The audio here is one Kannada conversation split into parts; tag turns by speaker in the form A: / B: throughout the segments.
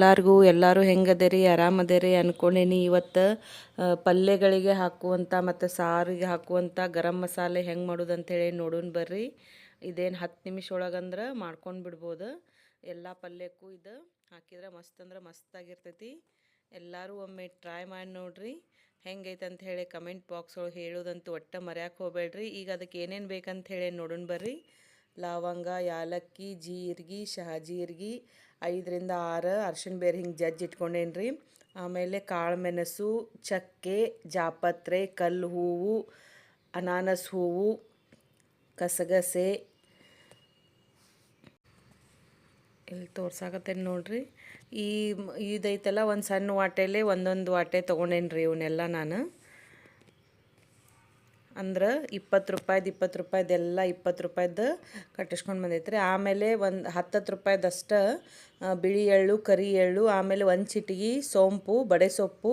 A: ಎಲ್ಲರಿಗೂ, ಎಲ್ಲರೂ ಹೆಂಗದೇರಿ, ಆರಾಮದೇರಿ ಅಂದ್ಕೊಂಡೇನಿ ಇವತ್ತು ಪಲ್ಯಗಳಿಗೆ ಹಾಕುವಂಥ ಮತ್ತು ಸಾರಿಗೆ ಹಾಕುವಂಥ ಗರಂ ಮಸಾಲೆ ಹೆಂಗೆ ಮಾಡೋದು ಅಂಥೇಳಿ ನೋಡೋಣ ಬರ್ರಿ. ಇದೇನು ಹತ್ತು ನಿಮಿಷ ಒಳಗಂದ್ರೆ ಮಾಡ್ಕೊಂಡು ಬಿಡ್ಬೋದು. ಎಲ್ಲ ಪಲ್ಯಕ್ಕೂ ಇದು ಹಾಕಿದ್ರೆ ಮಸ್ತ್ ಅಂದ್ರೆ ಮಸ್ತಾಗಿರ್ತೈತಿ ಎಲ್ಲರೂ ಒಮ್ಮೆ ಟ್ರೈ ಮಾಡಿ ನೋಡ್ರಿ. ಹೆಂಗೈತೆ ಅಂತ ಹೇಳಿ ಕಮೆಂಟ್ ಬಾಕ್ಸ್ ಒಳಗೆ ಹೇಳೋದಂತೂ ಒಟ್ಟು ಮರ್ಯಾಕೆ ಹೋಗ್ಬೇಡ್ರಿ. ಈಗ ಅದಕ್ಕೆ ಏನೇನು ಬೇಕಂತ ಹೇಳಿ ನೋಡೋಣ ಬರ್ರಿ. ಲವಂಗ, ಯಾಲಕ್ಕಿ, ಜೀರಿಗೆ ಶಹಜೀರಿಗೆ ಐದರಿಂದ ಆರು. ಅರ್ಶಿಣ ಬೇರೆ ಹಿಂಗೆ ಜಜ್ಜಿ ಇಟ್ಕೊಂಡೇನಿ ರೀ ಆಮೇಲೆ ಕಾಳು ಮೆಣಸು ಚಕ್ಕೆ, ಜಾಪತ್ರೆ, ಕಲ್ಲು ಹೂವು, ಅನಾನಸ್ ಹೂವು, ಕಸಗಸೆ. ಇಲ್ಲಿ ತೋರ್ಸಾಕತ್ತೇನೆ ನೋಡ್ರಿ. ಈ ಇದೈತಲ್ಲ ಒಂದು ಸಣ್ಣ ವಾಟೆಲೆ ಒಂದೊಂದು ವಾಟೆ ತೊಗೊಂಡೇನಿ ರೀ ಇವನ್ನೆಲ್ಲ ನಾನು. ಅಂದ್ರೆ ಇಪ್ಪತ್ತು ರೂಪಾಯ್ದು ಇಪ್ಪತ್ತು ರೂಪಾಯ್ದೆಲ್ಲ ಇಪ್ಪತ್ತು ರೂಪಾಯ್ದು ಕಟ್ಟಿಸ್ಕೊಂಡು ಬಂದೈತ್ರಿ. ಆಮೇಲೆ ಒಂದು ಹತ್ತತ್ತು ರೂಪಾಯ್ದಷ್ಟು ಬಿಳಿ ಎಳ್ಳು, ಕರಿ ಎಳ್ಳು, ಆಮೇಲೆ ಒಂದು ಚಿಟಿಗೆ ಸೋಂಪು, ಬಡೆ ಸೊಪ್ಪು,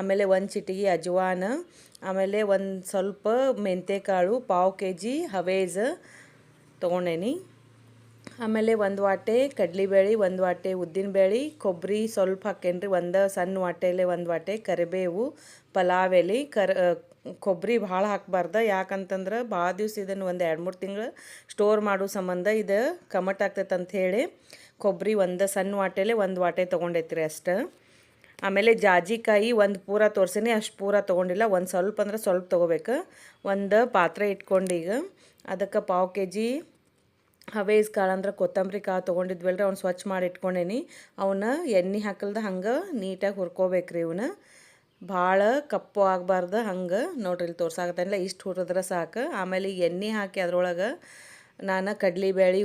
A: ಆಮೇಲೆ ಒಂದು ಚಿಟಿಗೆ ಅಜವಾನ, ಆಮೇಲೆ ಒಂದು ಸ್ವಲ್ಪ ಮೆಂತೆಕಾಳು ಪಾವು ಕೆ ಜಿ ಹವೇಜ್ ತೊಗೊಂಡೇನಿ. ಆಮೇಲೆ ಒಂದು ವಾಟೆ ಕಡ್ಲಿಬೇಳೆ, ಒಂದು ವಾಟೆ ಉದ್ದಿನಬೇಳೆ ಕೊಬ್ಬರಿ ಸ್ವಲ್ಪ ಹಾಕೇನ್ರಿ, ಒಂದು ಸಣ್ಣ ವಾಟೆಲೆ ಒಂದು ವಾಟೆ ಕರಿಬೇವು ಪಲಾವ್ ಎಲೆ ಕರ್ ಕೊಬ್ಬರಿ ಭಾಳ ಹಾಕ್ಬಾರ್ದು. ಯಾಕಂತಂದ್ರೆ ಭಾಳ ದಿವ್ಸ ಇದನ್ನು ಒಂದು ಎರಡು ಮೂರು ತಿಂಗಳು ಸ್ಟೋರ್ ಮಾಡೋ ಸಂಬಂಧ ಇದು ಕಮಟ್ ಆಗ್ತೈತೆ ಅಂತ ಹೇಳಿ ಕೊಬ್ಬರಿ ಒಂದು ಸಣ್ಣ ವಾಟೆಲೆ ಒಂದು ವಾಟೆ ತೊಗೊಂಡೈತ್ರಿ ಅಷ್ಟು. ಆಮೇಲೆ ಜಾಜಿಕಾಯಿ ಒಂದು ಪೂರ ತೋರಿಸಿನಿ, ಅಷ್ಟು ಪೂರ ತೊಗೊಂಡಿಲ್ಲ, ಒಂದು ಸ್ವಲ್ಪ ಅಂದ್ರೆ ಸ್ವಲ್ಪ ತೊಗೋಬೇಕು. ಒಂದು ಪಾತ್ರೆ ಇಟ್ಕೊಂಡು ಈಗ ಅದಕ್ಕೆ ಪಾವು ಕೆ ಜಿ ಹವೇಸ್ ಕಾಳು ಅಂದ್ರೆ ಕೊತ್ತಂಬರಿ ಕಾಳು ತೊಗೊಂಡಿದ್ವಲ್ರಿ, ಅವ್ನು ಸ್ವಚ್ಛ ಮಾಡಿ ಇಟ್ಕೊಂಡೇನಿ. ಅವನ್ನ ಎಣ್ಣೆ ಹಾಕಲ್ದ ಹಂಗೆ ನೀಟಾಗಿ ಹುರ್ಕೋಬೇಕ್ರಿ ಇವನ್ನ ಭಾಳ ಕಪ್ಪು ಆಗಬಾರ್ದು ಹಂಗೆ. ನೋಡ್ರಿ ಇಲ್ಲಿ ತೋರ್ಸಾಕತ್ತೇನಿಲ್ಲ ಇಷ್ಟು ಹುರಿದ್ರೆ ಸಾಕು. ಆಮೇಲೆ ಎಣ್ಣೆ ಹಾಕಿ ಅದ್ರೊಳಗೆ ನಾನು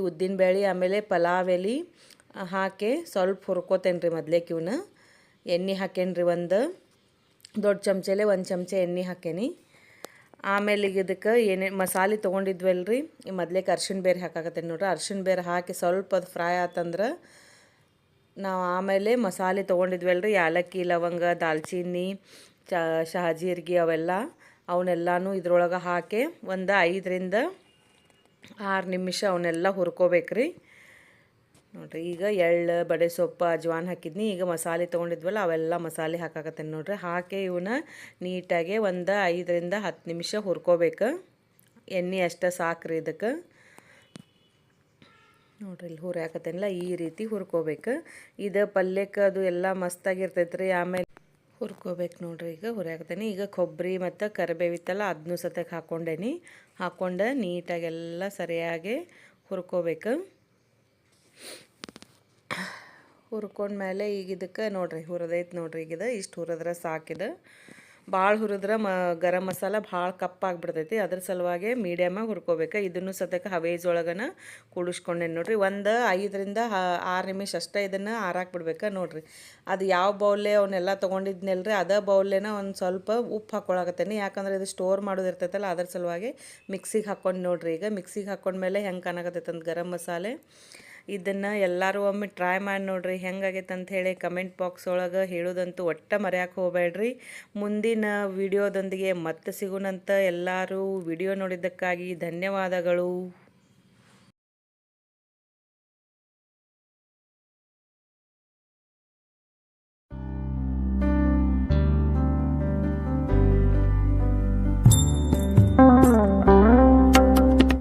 A: ಉದ್ದಿನ bæಳಿ ಆಮೇಲೆ ಪಲಾವ್ ಎಲೆ ಹಾಕಿ ಸ್ವಲ್ಪ ಹುರ್ಕೋತೇನೆ ರೀ ಮೊದ್ಲೇಕ ಇವನ್ನ ಎಣ್ಣೆ ಹಾಕೇನ್ರಿ ಒಂದು, ದೊಡ್ಡ ಚಮಚೆಲೆ ಒಂದು ಚಮಚ ಎಣ್ಣೆ ಹಾಕೇನಿ. ಆಮೇಲೆ ಈಗ ಇದಕ್ಕೆ ಏನೇ ಮಸಾಲೆ ತೊಗೊಂಡಿದ್ವಲ್ಲ ರೀ ಮೊದ್ಲೇಕ ಅರ್ಶಿಣ ಬೇರೆ ಹಾಕಾಕತ್ತೇನೆ ನೋಡ್ರಿ. ಅರ್ಶಿಣ ಬೇರೆ ಹಾಕಿ ಸ್ವಲ್ಪ ಅದು ಫ್ರೈ ಆತಂದ್ರೆ ನಾವು ಆಮೇಲೆ ಮಸಾಲೆ ತೊಗೊಂಡಿದ್ವಲ್ರಿ ಏಲಕ್ಕಿ ಲವಂಗ, ದಾಲ್ಚಿನ್ನಿ, ಚ, ಶಹಜೀರ್ಗಿ ಅವೆಲ್ಲ ಅವನ್ನೆಲ್ಲನೂ ಇದ್ರೊಳಗೆ ಹಾಕಿ ಒಂದು ಐದರಿಂದ ಆರು ನಿಮಿಷ ಅವನ್ನೆಲ್ಲ ಹುರ್ಕೋಬೇಕ್ರಿ. ನೋಡಿರಿ, ಈಗ ಎಳ್ಳು, ಬಡೆ ಸೊಪ್ಪು, ಅಜ್ವಾನ್ ಹಾಕಿದ್ನಿ. ಈಗ ಮಸಾಲೆ ತೊಗೊಂಡಿದ್ವಲ್ಲ, ಅವೆಲ್ಲ ಮಸಾಲೆ ಹಾಕಾಕತ್ತೇನೆ ನೋಡ್ರಿ. ಹಾಕಿ ಇವನ್ನ ನೀಟಾಗಿ ಒಂದು ಐದರಿಂದ ಹತ್ತು ನಿಮಿಷ ಹುರ್ಕೋಬೇಕು. ಎಣ್ಣೆ ಅಷ್ಟೇ ಸಾಕ್ರಿ ಇದಕ್ಕೆ ನೋಡ್ರಿ, ಇಲ್ಲಿ ಹುರಿಯಾಕತ್ತೇನಿಲ್ಲ ಈ ರೀತಿ ಹುರ್ಕೋಬೇಕು. ಇದು ಪಲ್ಯಕ್ಕೆ ಅದು ಎಲ್ಲ ಮಸ್ತಾಗಿರ್ತೈತೆ ರೀ ಆಮೇಲೆ ಹುರ್ಕೋಬೇಕು ನೋಡ್ರಿ, ಈಗ ಹುರಿಯಾಕತ್ತೇನೆ ಈಗ ಕೊಬ್ಬರಿ ಮತ್ತು ಕರಿಬೇವಿತ್ತಲ್ಲ ಅದನ್ನೂ ಸತಕ್ಕೆ ಹಾಕ್ಕೊಂಡೇನಿ ಹಾಕ್ಕೊಂಡು ನೀಟಾಗೆಲ್ಲ ಸರಿಯಾಗಿ ಹುರ್ಕೋಬೇಕು. ಹುರ್ಕೊಂಡ್ಮೇಲೆ ಈಗ ಇದಕ್ಕೆ ನೋಡ್ರಿ, ಹುರಿದೈತೆ ನೋಡ್ರಿ, ಈಗ ಇದು ಇಷ್ಟು ಹುರಿದ್ರೆ ಸಾಕಿದೆ ಭಾಳ ಹುರಿದ್ರೆ ಮ, ಗರಂ ಮಸಾಲ ಭಾಳ ಕಪ್ಪಾಗ್ಬಿಡ್ತೈತಿ ಅದ್ರ ಸಲುವಾಗಿ ಮೀಡಿಯಮಾಗಿ ಹುರ್ಕೋಬೇಕು. ಇದನ್ನು ಸದ್ಯಕ್ಕೆ ಹವೇಜ್ ಒಳಗನ ಕೂಡಿಸ್ಕೊಂಡೇನು ನೋಡ್ರಿ. ಒಂದು ಐದರಿಂದ ಆರು ನಿಮಿಷ ಅಷ್ಟೇ ಇದನ್ನು ಆರಾಕ್ ಬಿಡ್ಬೇಕು ನೋಡ್ರಿ. ಅದು ಯಾವ ಬೌಲೆ ಅವನ್ನೆಲ್ಲ ತೊಗೊಂಡಿದ್ನಲ್ರಿ, ಅದೇ ಬೌಲೇನ ಒಂದು ಸ್ವಲ್ಪ ಉಪ್ಪು ಹಾಕ್ಕೊಳಕತ್ತೇನೆ. ಯಾಕಂದ್ರೆ ಇದು ಸ್ಟೋರ್ ಮಾಡೋದು ಇರ್ತೈತಲ್ಲ, ಅದ್ರ ಸಲುವಾಗಿ ಮಿಕ್ಸಿಗೆ ಹಾಕ್ಕೊಂಡು ನೋಡ್ರಿ. ಈಗ ಮಿಕ್ಸಿಗೆ ಹಾಕ್ಕೊಂಡ್ಮೇಲೆ ಹೆಂಗೆ ಕಾಣಕತ್ತೈತೆ ಅಂತ ಗರಂ ಮಸಾಲೆ. ಇದನ್ನು ಎಲ್ಲರೂ ಒಮ್ಮೆ ಟ್ರೈ ಮಾಡಿ ನೋಡಿರಿ ಹೆಂಗಾಗೈತೆ ಅಂತ ಹೇಳಿ ಕಮೆಂಟ್ ಬಾಕ್ಸ್ ಒಳಗೆ ಹೇಳೋದಂತೂ ಒಟ್ಟ ಮರೆಯಕ್ಕೆ ಹೋಗಬೇಡ್ರಿ. ಮುಂದಿನ ವಿಡಿಯೋದೊಂದಿಗೆ ಮತ್ತೆ ಸಿಗೋಣಂತ ಎಲ್ಲರೂ ವಿಡಿಯೋ ನೋಡಿದ್ದಕ್ಕಾಗಿ ಧನ್ಯವಾದಗಳು.